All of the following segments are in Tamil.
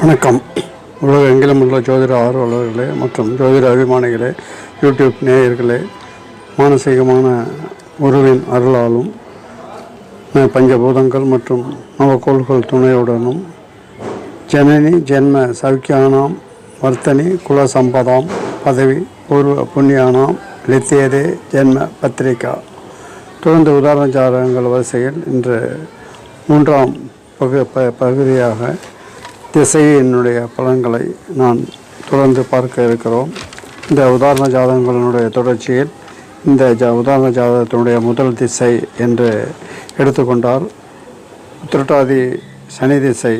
வணக்கம். உலக எங்கிலும் உள்ள ஜோதிட ஆர்வலர்களே மற்றும் ஜோதிட அபிமானிகளே யூடியூப் நேயர்களே மானசீகமான குருவின் அருளாலும் பஞ்சபூதங்கள் மற்றும் நவக்கோள்கள் துணையுடனும் ஜனனி ஜென்ம சௌக்கியானாம் வர்த்தனி குல சம்பதாம் பதவி பூர்வ புண்ணியானாம் லித்தியதே ஜென்ம பத்திரிகா. தொடர்ந்து உதாரண ஜாதகங்கள் வரிசையில் இன்று மூன்றாம் பகு ப பகுதியாக திசையினுடைய பலன்களை நான் தொடர்ந்து பார்க்க இருக்கிறோம். இந்த உதாரண ஜாதகங்களினுடைய தொடர்ச்சியில் இந்த ஜ உதாரண ஜாதகத்தினுடைய முதல் திசை என்று எடுத்துக்கொண்டால் உத்திரட்டாதி சனி திசை.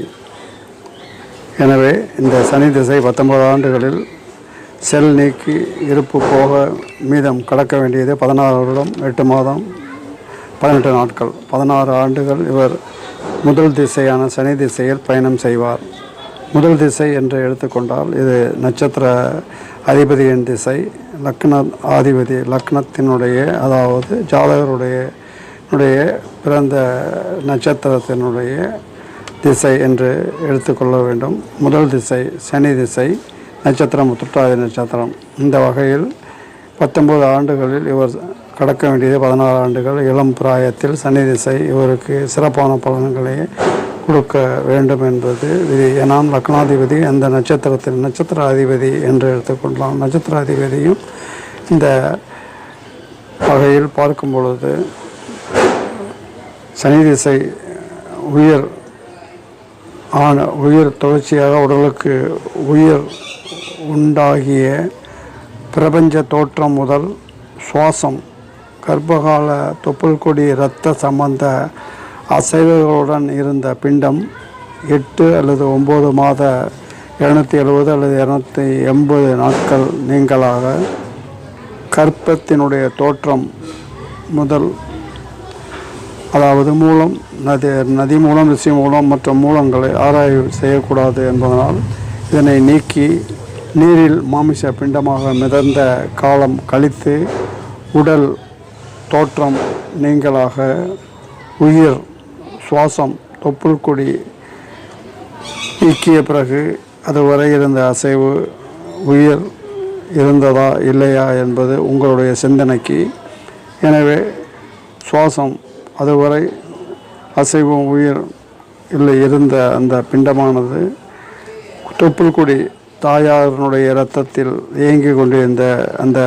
எனவே இந்த சனி திசை பத்தொன்பது ஆண்டுகளில் செல் நீக்கி இருப்பு போக மீதம் கடக்க வேண்டியது பதினாறு வருடம் எட்டு மாதம் பதினெட்டு நாட்கள். பதினாறு ஆண்டுகள் இவர் முதல் திசையான சனி திசையில் பயணம் செய்வார். முதல் திசை என்று எடுத்துக்கொண்டால் இது நட்சத்திர அதிபதியின் திசை லக்ன ஆதிபதி லக்னத்தினுடைய அதாவது ஜாதகருடைய பிறந்த நட்சத்திரத்தினுடைய திசை என்று எடுத்துக்கொள்ள வேண்டும். முதல் திசை சனி திசை நட்சத்திரம் முத்துட்டாதி நட்சத்திரம். இந்த வகையில் பத்தொன்பது ஆண்டுகளில் இவர் கடக்க வேண்டியது பதினாறு ஆண்டுகள். இளம் பிராயத்தில் சனி திசை இவருக்கு சிறப்பான பலன்களை கொடுக்க வேண்டும் என்பது விதி. ஏனால் லக்னாதிபதி அந்த நட்சத்திரத்தில் நட்சத்திர அதிபதி என்று எடுத்துக்கொள்ளலாம் நட்சத்திர அதிபதியும் இந்த வகையில் பார்க்கும் பொழுது சனி திசை உயிர் ஆன உயிர் தொடர்ச்சியாக உடலுக்கு உயிர் உண்டாகிய பிரபஞ்ச தோற்றம் முதல் சுவாசம் கர்ப்பகால தொப்புள் கொடி இரத்த சம்பந்த அசைவர்களுடன் இருந்த பிண்டம் எட்டு அல்லது ஒம்பது மாத இரநூத்தி எழுபது அல்லது இரநூத்தி எண்பது நாட்கள் நீங்களாக கற்பத்தினுடைய தோற்றம் முதல் அதாவது மூலம் நதி நதி மூலம் ரிஷி மூலம் மற்ற மூலங்களை ஆராய்வு செய்யக்கூடாது என்பதனால் இதனை நீக்கி நீரில் மாமிச பிண்டமாக மிதந்த காலம் கழித்து உடல் தோற்றம் நீங்களாக உயிர் சுவாசம் தொப்புள் கொடி நீக்கிய பிறகு அதுவரை இருந்த அசைவு உயிர் இருந்ததா இல்லையா என்பது உங்களுடைய சிந்தனைக்கு. எனவே சுவாசம் அதுவரை அசைவும் உயிர் இல்லை இருந்த அந்த பிண்டமானது தொப்புள்கொடி தாயாரனுடைய இரத்தத்தில் இயங்கி கொண்டிருந்த அந்த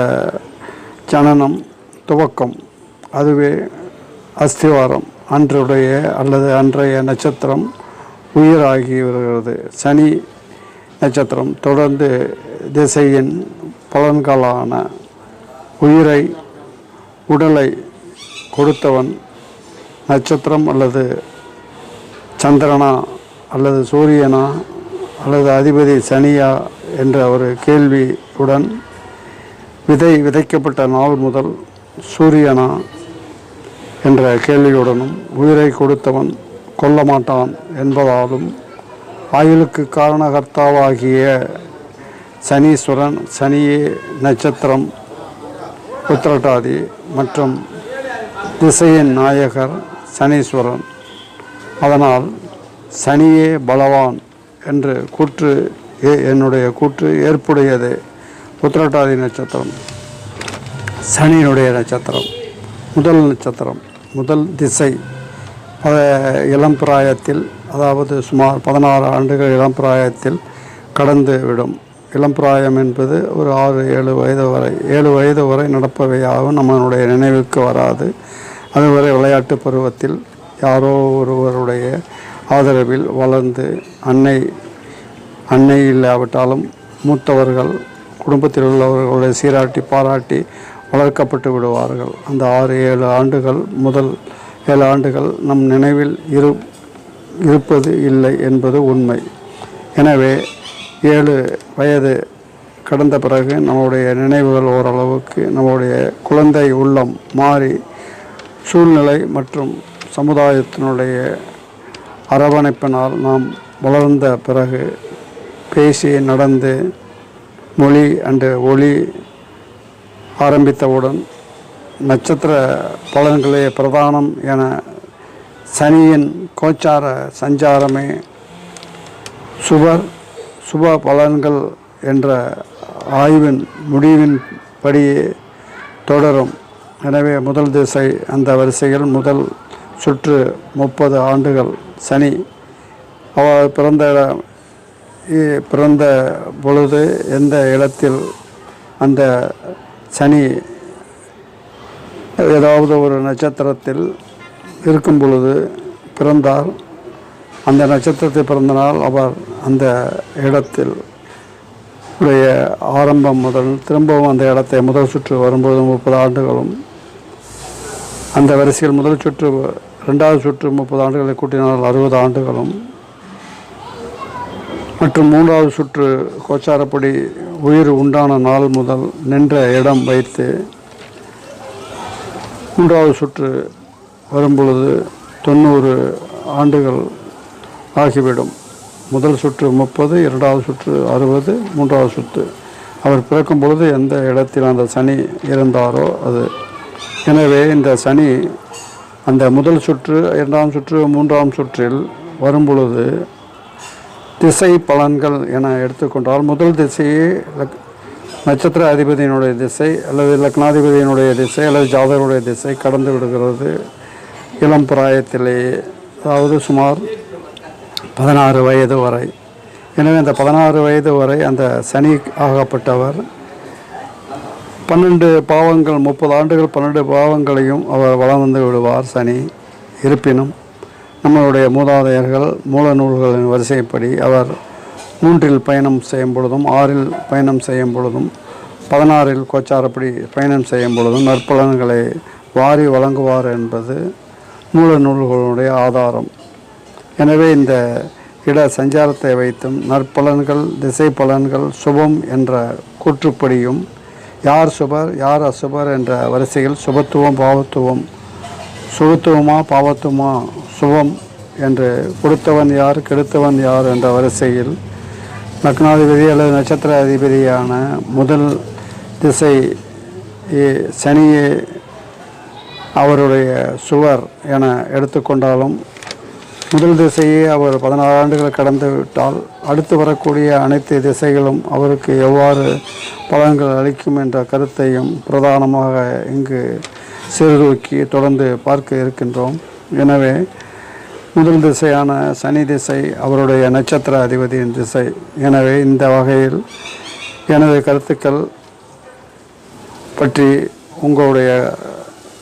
ஜனனம் துவக்கம் அதுவே அஸ்திவாரம். அன்றைய அல்லது அன்றைய நட்சத்திரம் உயிராகி வருகிறது சனி நட்சத்திரம் தொடர்ந்து திசையின் பலன்களான உயிரை உடலை கொடுத்தவன் நட்சத்திரம் அல்லது சந்திரனா அல்லது சூரியனா அல்லது அதிபதி சனியா என்ற ஒரு கேள்வியுடன் விதை விதைக்கப்பட்ட நாள் முதல் சூரியனா என்ற கேள்வியுடனும் உயிரை கொடுத்தவன் கொல்ல மாட்டான் என்பதாலும் ஆயுளுக்கு காரணகர்த்தாவாகிய சனீஸ்வரன் சனியே நட்சத்திரம் உத்திரட்டாதி மற்றும் திசையின் நாயகர் சனீஸ்வரன். அதனால் சனியே பலவான் என்று கூற்று ஏ- என்னுடைய கூற்று ஏற்புடையது உத்திரட்டாதி நட்சத்திரம் சனியினுடைய நட்சத்திரம் முதல் நட்சத்திரம். முதல் திசை இளம் பிராயத்தில் அதாவது சுமார் பதினாறு ஆண்டுகள் இளம் பிராயத்தில் கடந்து விடும். இளம் பிராயம் என்பது ஒரு ஆறு ஏழு வயது வரை ஏழு வயது வரை நடப்பவையாகவும் நம்மளுடைய நினைவுக்கு வராது. அதுவரை விளையாட்டு பருவத்தில் யாரோ ஒருவருடைய ஆதரவில் வளர்ந்து அன்னை அன்னை இல்லாவிட்டாலும் மூத்தவர்கள் குடும்பத்தில் உள்ளவர்களுடைய சீராட்டி பாராட்டி வளர்க்கப்பட்டு விடுவார்கள். அந்த ஆறு ஏழு ஆண்டுகள் முதல் ஏழு ஆண்டுகள் நம் நினைவில் இரு இருப்பது இல்லை என்பது உண்மை. எனவே ஏழு வயது கடந்த பிறகு நம்முடைய நினைவுகள் ஓரளவுக்கு நம்முடைய குழந்தை உள்ளம் மாறி சூழ்நிலை மற்றும் சமுதாயத்தினுடைய அரவணைப்பினால் நாம் வளர்ந்த பிறகு பேசி நடந்து மொழி அண்டு ஒளி ஆரம்பித்தவுடன் நட்சத்திர பலன்களே பிரதானம் என சனியின் கோச்சார சஞ்சாரமே சுப சுப பலன்கள் என்ற ஆய்வின் முடிவின்படியே தொடரும். எனவே முதல் திசை அந்த வரிசையில் முதல் சுற்று முப்பது ஆண்டுகள் சனி. அவர் பிறந்த இடம் பிறந்த பொழுது எந்த இடத்தில் அந்த சனி ஏதாவது ஒரு நட்சத்திரத்தில் இருக்கும் பொழுது பிறந்தார் அந்த நட்சத்திரத்தில் பிறந்த நாள் அவர் அந்த இடத்தில் உடைய ஆரம்பம் முதல் திரும்பவும் அந்த இடத்தை முதல் சுற்று வரும்போது முப்பது ஆண்டுகளும் அந்த வரிசையில் முதல் சுற்று ரெண்டாவது சுற்று முப்பது ஆண்டுகளை கூட்டினால் அறுபது ஆண்டுகளும் மற்றும் மூன்றாவது சுற்று கோச்சாரப்படி உயிர் உண்டான நாள் முதல் நின்ற இடம் வைத்து மூன்றாவது சுற்று வரும்பொழுது தொண்ணூறு ஆண்டுகள் ஆகிவிடும். முதல் சுற்று முப்பது இரண்டாவது சுற்று அறுபது மூன்றாவது சுற்று. அவர் பிறக்கும் பொழுது எந்த இடத்தில் அந்த சனி இருந்தாரோ அது. எனவே இந்த சனி அந்த முதல் சுற்று இரண்டாம் சுற்று மூன்றாம் சுற்றில் வரும்பொழுது திசை பலன்கள் என எடுத்துக்கொண்டால் முதல் திசையே லக்- நட்சத்திர அதிபதியினுடைய திசை அல்லது லக்னாதிபதியினுடைய திசை அல்லது ஜாதகருடைய திசை கடந்து விடுகிறது. இளம் பிராயத்திலேயே அதாவது சுமார் பதினாறு வயது வரை. எனவே அந்த பதினாறு வயது வரை அந்த சனி ஆகப்பட்டவர். பன்னெண்டு பாவங்கள் முப்பது ஆண்டுகள் பன்னெண்டு பாவங்களையும் அவர் வளம் வந்து விடுவார் சனி. இருப்பினும் நம்மளுடைய மூதாதையர்கள் மூல நூல்களின் வரிசைப்படி அவர் மூன்றில் பயணம் செய்யும் பொழுதும் ஆறில் பயணம் செய்யும் பொழுதும் பதினாறில் கோச்சாரப்படி பயணம் செய்யும் பொழுதும் நற்பலன்களை வாரி வழங்குவார் என்பது மூல நூல்களுடைய ஆதாரம். எனவே இந்த இட சஞ்சாரத்தை வைத்தும் நற்பலன்கள் திசை பலன்கள் சுபம் என்ற கூற்றுப்படியும் யார் சுபர் யார் அசுபர் என்ற வரிசையில் சுபத்துவம் பாவத்துவம் சுபத்துவமா பாவத்துவமா சுபம் என்று கொடுத்தவன் யார் கெடுத்தவன் யார் என்ற வரிசையில் லக்னாதிபதி அல்லது நட்சத்திர அதிபதியான முதல் திசை சனியை சனியே அவருடைய சுவர் என எடுத்துக்கொண்டாலும் முதல் திசையே அவர் பதினாறு ஆண்டுகள் கடந்து விட்டால் அடுத்து வரக்கூடிய அனைத்து திசைகளும் அவருக்கு எவ்வாறு பலன்கள் அளிக்கும் என்ற கருத்தையும் பிரதானமாக இங்கு சீர்தூக்கி தொடர்ந்து பார்க்க இருக்கின்றோம். எனவே முதல் திசையான சனி திசை அவருடைய நட்சத்திர அதிபதியின் திசை. எனவே இந்த வகையில் எனது கருத்துக்கள் பற்றி உங்களுடைய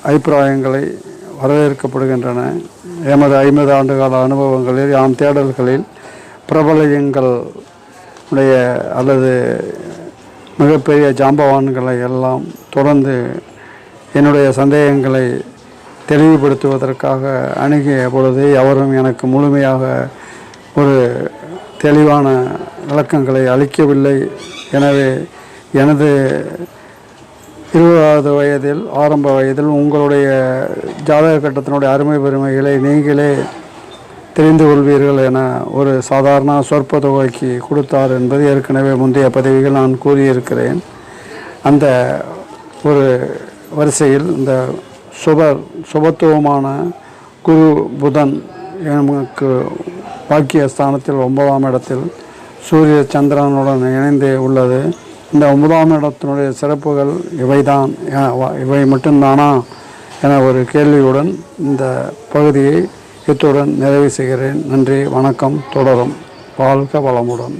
அபிப்பிராயங்களை வரவேற்கப்படுகின்றன. எமது ஐம்பது ஆண்டுகால அனுபவங்களில் யாம் தேடல்களில் பிரபலயங்கள் உடைய அல்லது மிகப்பெரிய ஜாம்பவான்களை எல்லாம் தொடர்ந்து என்னுடைய சந்தேகங்களை தெளிவுபடுத்துவதற்காக அணுகிய பொழுது அவரும் எனக்கு முழுமையாக ஒரு தெளிவான விளக்கங்களை அளிக்கவில்லை. எனவே எனது இருபதாவது வயதில் ஆரம்ப வயதில் உங்களுடைய ஜாதக கட்டத்தினுடைய அருமை பெருமைகளை நீங்களே தெரிந்து கொள்வீர்கள் என ஒரு சாதாரண சொற்ப தொகைக்கு கொடுத்தார் என்பது ஏற்கனவே முந்தைய பதவிகள் நான் கூறியிருக்கிறேன். அந்த ஒரு வரிசையில் இந்த சுபர் சுபத்துவமான குரு புதன் நமக்கு பாக்கிய ஸ்தானத்தில் ஒன்பதாம் இடத்தில் சூரிய சந்திரனுடன் இணைந்து உள்ளது. இந்த ஒன்பதாம் இடத்தினுடைய சிறப்புகள் இவைதான். இவை மட்டும்தானா என ஒரு கேள்வியுடன் இந்த பகுதியை இத்துடன் நிறைவு செய்கிறேன். நன்றி வணக்கம் தொடரும். வாழ்க வளமுடன்.